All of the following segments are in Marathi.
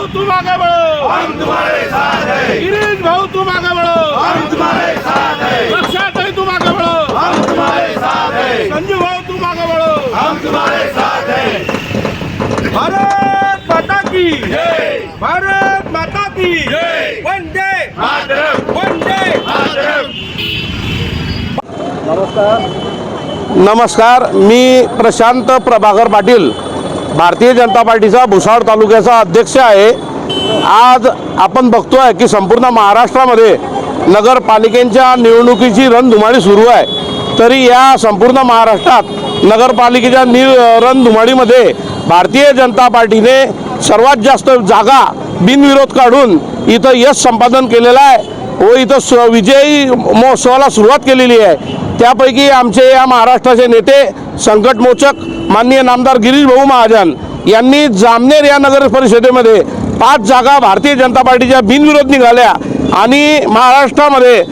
भाऊ तुम आगे बढ़ो हम तुम्हारे साथ हैं गिरीश भाऊ तुम आगे बढ़ो हम तुम्हारे साथ हैं रक्षाताई तुम आगे बढ़ो हम तुम्हारे साथ हैं संजू भाऊ तुम आगे बढ़ो हम तुम्हारे साथ हैं भारत माता की जय. भारत माता की जय. वंदे. मातरम. वंदे. मातरम. नमस्कार. मी प्रशांत प्रभाकर पाटील. भारतीय जनता पार्टीचा भुसाळ तालुक्याचा अध्यक्ष आहे. आज आपण बघतोय की संपूर्ण महाराष्ट्रामध्ये नगरपालिकेच्या निवडणुकीची रणधुमाळी सुरू आहे. तरी या संपूर्ण महाराष्ट्रात नगरपालिकेच्या नि रणधुमाळीमध्ये भारतीय जनता पार्टीने सर्वात जास्त जागा बिनविरोध काढून इथं यश संपादन केलेलं आहे. व इथं स विजयी महोत्सवाला सुरुवात केलेली आहे. त्यापैकी आमचे या महाराष्ट्राचे नेते संकटमोचक माननीय नामदार गिरीश भाऊ महाजन यांनी जामनेर या नगर परिषदेमध्ये पाच जागा भारतीय जनता पार्टीच्या बिनविरोध निघाल्या आणि महाराष्ट्रामध्ये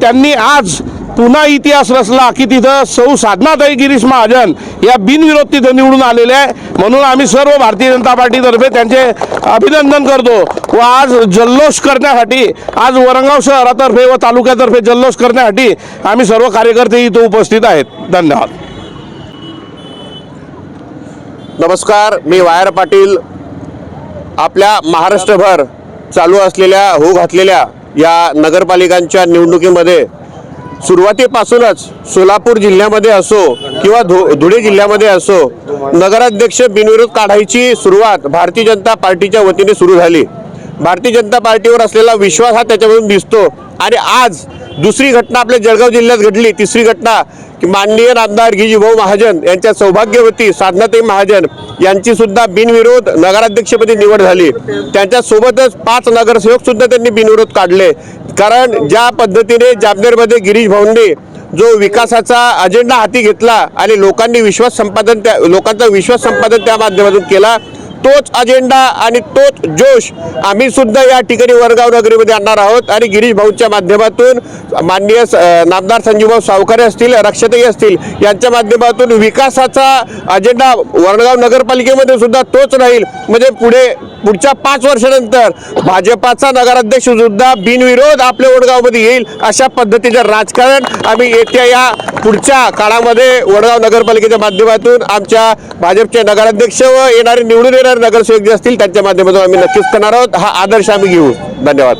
त्यांनी आज पुन्हा इतिहास रचला की तिथं सौ साधनाताई गिरीश महाजन या बिनविरोध तिथं निवडून आलेले आहे. म्हणून आम्ही सर्व भारतीय जनता पार्टीतर्फे त्यांचे अभिनंदन करतो. व आज जल्लोष करण्यासाठी आज वरंगाव शहरातर्फे व तालुक्यातर्फे जल्लोष करण्यासाठी आम्ही सर्व कार्यकर्ते इथं उपस्थित आहेत. धन्यवाद. नमस्कार मी वायर पाटील. आपल्या महाराष्ट्रभर चालू असलेल्या हो घातलेल्या या नगरपालिकांच्या निवडणुकीमध्ये सुरुवातीपासूनच सोलापूर जिल्ह्यामध्ये असो किंवा धु धुळे जिल्ह्यामध्ये असो नगराध्यक्ष बिनविरोध काढायची सुरुवात भारतीय जनता पार्टीच्या वतीने सुरू झाली. भारतीय जनता पार्टीवर असलेला विश्वास हा त्याच्यामधून दिसतो. आणि आज दुसरी घटना आपल्या जळगाव जिल्ह्यात घडली. तिसरी घटना की माननीय आमदार गिजीभाऊ महाजन यांच्या सौभाग्यवती साधनाताई महाजन यांची सुद्धा बिनविरोध नगराध्यक्षपदी निवड झाली. त्यांच्यासोबतच पाच नगरसेवक सुद्धा त्यांनी बिनविरोध काढले. कारण ज्या पद्धतीने जामनेरमध्ये गिरीश भाऊंनी जो विकासाचा अजेंडा हाती घेतला आणि लोकांनी विश्वास संपादन त्या लोकांचा विश्वास संपादन त्या माध्यमातून केला तोच अजेंडा आणि तोच जोश आम्ही सुद्धा या ठिकाणी वरगाव नगरीमध्ये आणणार आहोत. आणि गिरीश भाऊच्या माध्यमातून माननीय नामदार संजीवभाऊ सावकारे असतील रक्षताई असतील यांच्या माध्यमातून विकासाचा अजेंडा वरगाव नगरपालिकेमध्ये सुद्धा तोच राहील. म्हणजे पुढे पुढच्या पाच वर्षानंतर भाजपाचा नगराध्यक्ष सुद्धा बिनविरोध आपल्या वडगावमध्ये येईल अशा पद्धतीचं राजकारण आम्ही येत्या या पुढच्या काळामध्ये वडगाव नगरपालिकेच्या माध्यमातून आमच्या भाजपचे नगराध्यक्ष व येणारे निवडून येणारे नगरसेवक जे असतील त्यांच्या माध्यमातून आम्ही नक्कीच करणार आहोत. हा आदर्श आम्ही घेऊ. धन्यवाद.